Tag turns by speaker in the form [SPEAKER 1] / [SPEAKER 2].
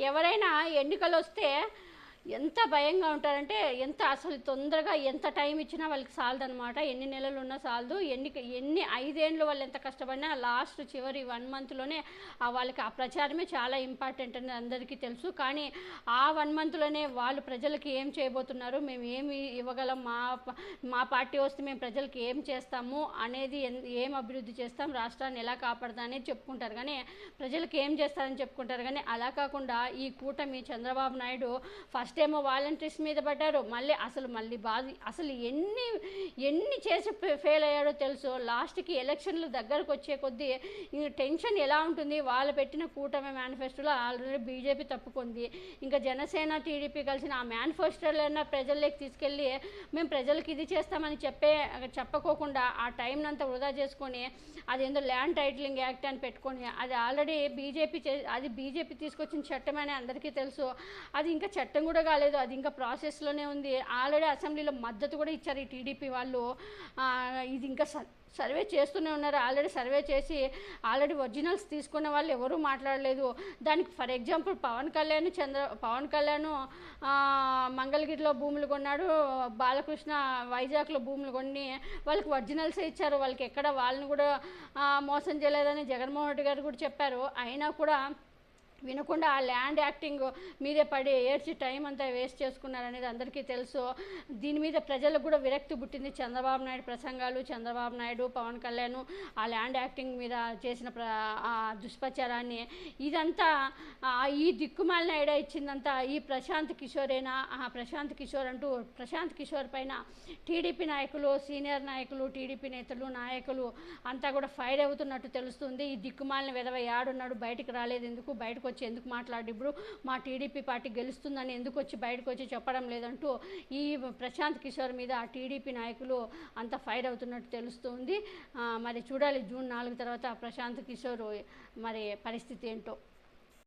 [SPEAKER 1] ఎవరైనా ఎన్నికలు వస్తే ఎంత భయంగా ఉంటారంటే ఎంత అసలు తొందరగా ఎంత టైం ఇచ్చినా వాళ్ళకి సాలదనమాట ఎన్ని నెలలు ఉన్నా సాలదు. ఎన్ని ఎన్ని ఐదేళ్ళు వాళ్ళు ఎంత కష్టపడినా లాస్ట్ చివరి వన్ మంత్లోనే ఆ వాళ్ళకి ఆ ప్రచారమే చాలా ఇంపార్టెంట్ అని అందరికీ తెలుసు. కానీ ఆ వన్ మంత్లోనే వాళ్ళు ప్రజలకి ఏం చేయబోతున్నారు? మేము ఏమి ఇవ్వగలం? మా మా పార్టీ వస్తే మేము ప్రజలకి ఏం చేస్తాము? అనేది ఏం అభివృద్ధి చేస్తాం? రాష్ట్రాన్ని ఎలా కాపాడదా అనేది చెప్పుకుంటారు. కానీ ప్రజలకు ఏం చేస్తారని చెప్పుకుంటారు. కానీ అలా కాకుండా ఈ కూటమి చంద్రబాబు నాయుడు ఫస్ట్ ఫస్ట్ ఏమో వాలంటీర్స్ మీద పడ్డారు. మళ్ళీ అసలు మళ్ళీ బాధ అసలు ఎన్ని ఎన్ని చేసి ఫెయిల్ అయ్యాడో తెలుసు. లాస్ట్కి ఎలక్షన్లు దగ్గరకు వచ్చే కొద్దీ టెన్షన్ ఎలా ఉంటుంది? వాళ్ళు పెట్టిన కూటమి మేనిఫెస్టోలో ఆల్రెడీ బీజేపీ తప్పుకుంది. ఇంకా జనసేన టీడీపీ కలిసిన ఆ మేనిఫెస్టోలైనా ప్రజల్లోకి తీసుకెళ్ళి మేము ప్రజలకి ఇది చేస్తామని చెప్పే చెప్పకోకుండా ఆ టైం అంతా వృధా చేసుకొని అది ఏందో ల్యాండ్ టైటిలింగ్ యాక్ట్ అని పెట్టుకొని అది ఆల్రెడీ బీజేపీ చే అది బీజేపీ తీసుకొచ్చిన చట్టం అని అందరికీ తెలుసు. అది ఇంకా చట్టం కూడా కాలేదు. అది ఇంకా ప్రాసెస్లోనే ఉంది. ఆల్రెడీ అసెంబ్లీలో మద్దతు కూడా ఇచ్చారు ఈ టీడీపీ వాళ్ళు. ఇది ఇంకా సర్వే చేస్తూనే ఉన్నారు. ఆల్రెడీ సర్వే చేసి ఆల్రెడీ ఒరిజినల్స్ తీసుకున్న వాళ్ళు ఎవరూ మాట్లాడలేదు. దానికి ఫర్ ఎగ్జాంపుల్ పవన్ కళ్యాణ్ చంద్ర పవన్ కళ్యాణ్ మంగళగిరిలో భూములు కొన్నాడు. బాలకృష్ణ వైజాగ్లో భూములు కొన్ని. వాళ్ళకి ఒరిజినల్సే ఇచ్చారు. వాళ్ళకి ఎక్కడ వాళ్ళని కూడా మోసం చేయలేదని జగన్మోహన్ రెడ్డి గారు కూడా చెప్పారు. అయినా కూడా వినకుండా ఆ ల్యాండ్ యాక్టింగ్ మీదే పడి ఏడ్చి టైం అంతా వేస్ట్ చేసుకున్నారనేది అందరికీ తెలుసు. దీని మీద ప్రజలకు కూడా విరక్తి పుట్టింది చంద్రబాబు నాయుడు ప్రసంగాలు చంద్రబాబు నాయుడు పవన్ కళ్యాణ్ ఆ ల్యాండ్ యాక్టింగ్ మీద చేసిన ప్ర దుష్ప్రచారాన్ని. ఇదంతా ఈ దిక్కుమాలిన ఐడియా ఇచ్చిందంతా ఈ ప్రశాంత్ కిషోరేనా? ఆ ప్రశాంత్ కిషోర్ అంటూ ప్రశాంత్ కిషోర్ పైన టీడీపీ నాయకులు సీనియర్ నాయకులు టీడీపీ నేతలు నాయకులు అంతా కూడా ఫైర్ అవుతున్నట్టు తెలుస్తుంది. ఈ దిక్కుమాలిన విధవ యాడున్నాడు బయటకు రాలేదు ఎందుకు? బయటకు వచ్చి ఎందుకు మాట్లాడి ఇప్పుడు మా టీడీపీ పార్టీ గెలుస్తుందని ఎందుకు వచ్చి బయటకు వచ్చి చెప్పడం లేదంటూ ఈ ప్రశాంత్ కిషోర్ మీద ఆ టీడీపీ నాయకులు అంతా ఫైర్ అవుతున్నట్టు తెలుస్తుంది. మరి చూడాలి జూన్ నాలుగు తర్వాత ప్రశాంత్ కిషోర్ మరి పరిస్థితి ఏంటో.